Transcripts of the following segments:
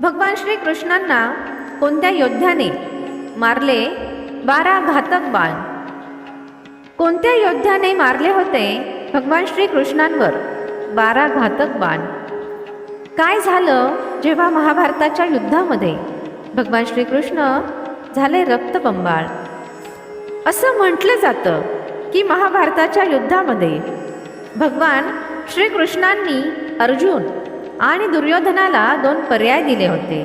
भगवान श्रीकृष्णांना कोणत्या योद्ध्याने मारले? बारा घातक बाण. कोणत्या योद्ध्याने मारले होते? भगवान श्रीकृष्णांवर बारा घातक बाण. काय झालं जेव्हा महाभारताच्या युद्धामध्ये भगवान श्रीकृष्ण झाले रक्तबंबाळ? असं म्हटलं जातं की महाभारताच्या युद्धामध्ये भगवान श्रीकृष्णांनी अर्जुन आणि दुर्योधनाला दोन पर्याय दिले होते.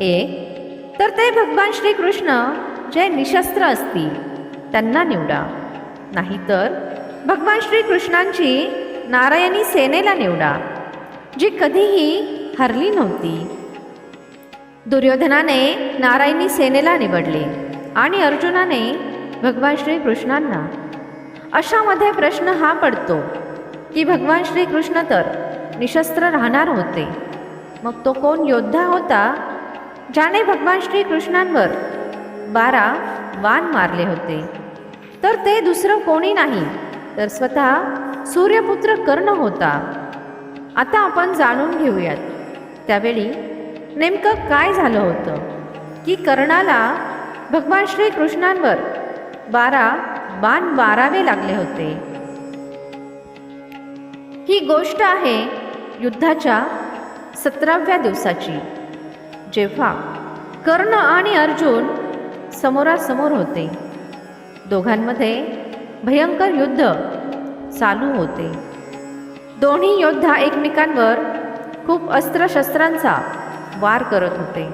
एक तर ते भगवान श्रीकृष्ण जे निशस्त्र असतील त्यांना निवडा. नाहीतर भगवान श्रीकृष्णांची नारायणी सेनेला निवडा जी कधीही हरली नव्हती. दुर्योधनाने नारायणी सेनेला निवडले आणि अर्जुनाने भगवान श्रीकृष्णांना. अशामध्ये प्रश्न हा पडतो की भगवान श्रीकृष्ण तर निशस्त्र राहणार होते. मग तो कोण योद्धा होता? ज्याने भगवान श्रीकृष्णांवर बारा वान मारले होते. तर ते दुसरं कोणी नाही तर स्वतः सूर्यपुत्र कर्ण होता. आता आपण जाणून घेऊयात. त्यावेळी नेमकं काय झालं होतं? की कर्णाला भगवान श्रीकृष्णांवर बारा बाण मारावे लागले होते. ही गोष्ट आहे युद्धाच्या सतराव्या दिवसाची. जेव्हा कर्ण आणि अर्जुन समोरासमोर होते. दोघांमध्ये भयंकर युद्ध चालू होते. दोन्ही योद्धा एकमेकांवर खूप अस्त्रशस्त्रांचा वार करत होते.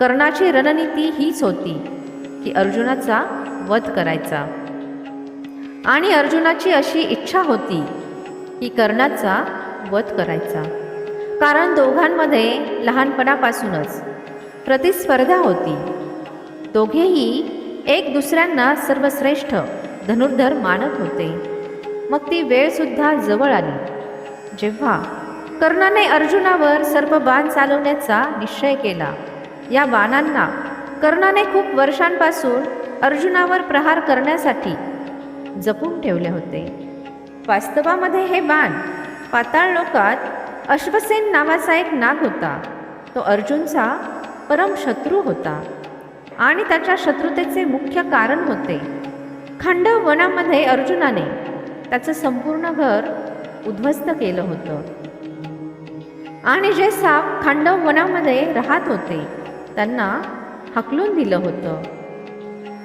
कर्णाची रणनीती हीच होती की अर्जुनाचा वध करायचा. आणि अर्जुनाची अशी इच्छा होती की कर्णाचा वध करायचा. कारण दोघांमध्ये लहानपणापासूनच प्रतिस्पर्धा होती. दोघेही एक दुसऱ्यांना सर्वश्रेष्ठ धनुर्धर मानत होते. मग ती वेळसुद्धा जवळ आली. जेव्हा कर्णाने अर्जुनावर सर्व बाण चालवण्याचा निश्चय केला या बाणांना कर्णाने खूप वर्षांपासून अर्जुनावर प्रहार करण्यासाठी जपून ठेवले होते. वास्तवामध्ये हे बाण पाताळ लोकात अश्वसेन नावाचा एक नाग होता. तो अर्जुनचा परम शत्रू होता आणि त्याच्या शत्रुतेचे मुख्य कारण होते. खांडव वनामध्ये अर्जुनाने त्याचं संपूर्ण घर उद्ध्वस्त केलं होतं. आणि जे साप खांडव वनामध्ये राहत होते त्यांना हकलून दिलं होतं.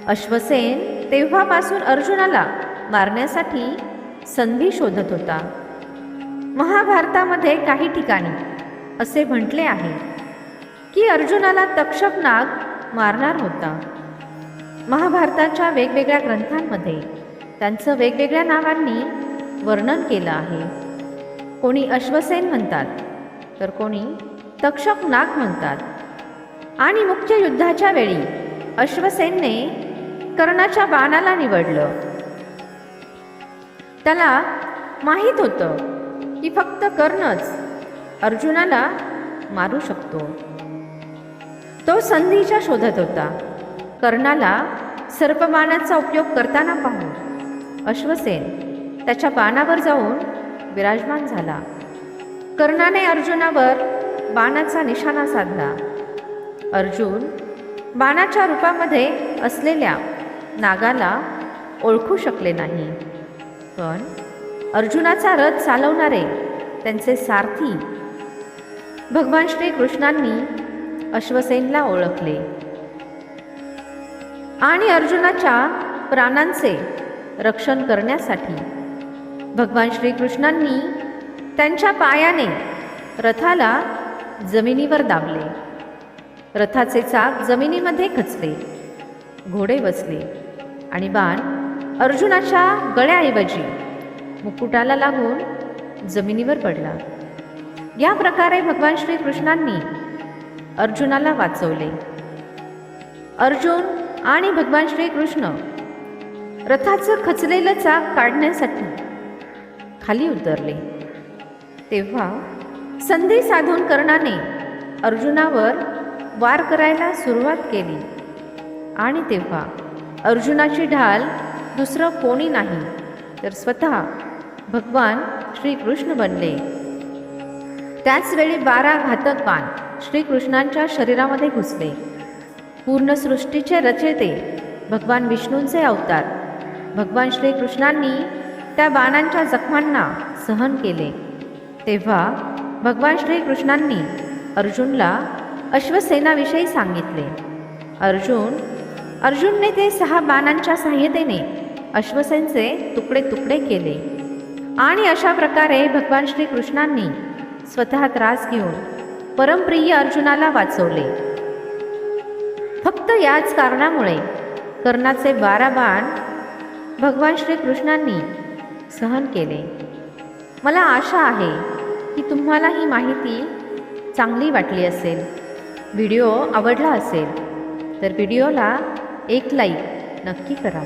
अश्वसेन तेव्हापासून अर्जुनाला मारण्यासाठी संधी शोधत होता. महाभारतामध्ये काही ठिकाणी असे म्हटले आहे की अर्जुनाला तक्षक नाग मारणार होता. महाभारताच्या वेगवेगळ्या ग्रंथांमध्ये त्यांचं वेगवेगळ्या नावांनी वर्णन केलं आहे. कोणी अश्वसेन म्हणतात तर कोणी तक्षक नाग म्हणतात. आणि मुख्य युद्धाच्या वेळी अश्वसेनने कर्णाच्या बाणाला निवडलं. त्याला माहीत होतं की फक्त कर्णच. अर्जुनाला मारू शकतो. तो संधीच्या शोधत होता. कर्णाला सर्पबाणाचा उपयोग करताना पाहून अश्वसेन त्याच्या बाणावर जाऊन विराजमान झाला. कर्णाने अर्जुनावर बाणाचा निशाणा साधला. अर्जुन बाणाच्या रूपामध्ये असलेल्या नागाला ओळखू शकले नाही. पण अर्जुनाचा रथ चालवणारे त्यांचे सारथी. भगवान श्रीकृष्णांनी अश्वसेनला ओळखले. आणि अर्जुनाच्या प्राणांचे रक्षण करण्यासाठी भगवान श्रीकृष्णांनी त्यांच्या पायाने रथाला जमिनीवर दाबले. रथाचे चाक जमिनीमध्ये खचले. घोडे बसले. आणि बाण अर्जुनाच्या गळ्याऐवजी मुकुटाला लागून जमिनीवर पडला. या प्रकारे भगवान श्रीकृष्णांनी अर्जुनाला वाचवले. अर्जुन आणि भगवान श्रीकृष्ण रथाचं खचलेलं चाक काढण्यासाठी खाली उतरले. तेव्हा संधी साधून कर्णाने अर्जुनावर वार करायला सुरुवात केली. आणि तेव्हा अर्जुनाची ढाल दुसरं कोणी नाही तर स्वतः भगवान श्रीकृष्ण बनले. त्याचवेळी बारा घातक बाण श्रीकृष्णांच्या शरीरामध्ये घुसले. पूर्ण सृष्टीचे रचेते भगवान विष्णूंचे अवतार. भगवान श्रीकृष्णांनी त्या बाणांच्या जखमांना सहन केले. तेव्हा भगवान श्रीकृष्णांनी अर्जुनला अश्वसेनाविषयी सांगितले. अर्जुन अर्जुनने ते सहा बाणांच्या सहाय्यतेने अश्वसेनचे तुकडे तुकडे केले. आणि अशा प्रकारे भगवान श्रीकृष्णांनी स्वतः त्रास घेऊन परमप्रिय अर्जुनाला वाचवले. फक्त याच कारणामुळे कर्णाचे बारा बाण भगवान श्रीकृष्णांनी सहन केले. मला आशा आहे की तुम्हाला ही माहिती चांगली वाटली असेल व्हिडिओ आवडला असेल तर व्हिडिओला एक लाईक नक्की करा.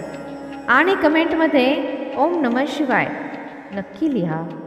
आणि कमेंटमध्ये ओम नमः शिवाय नक्की लिहा.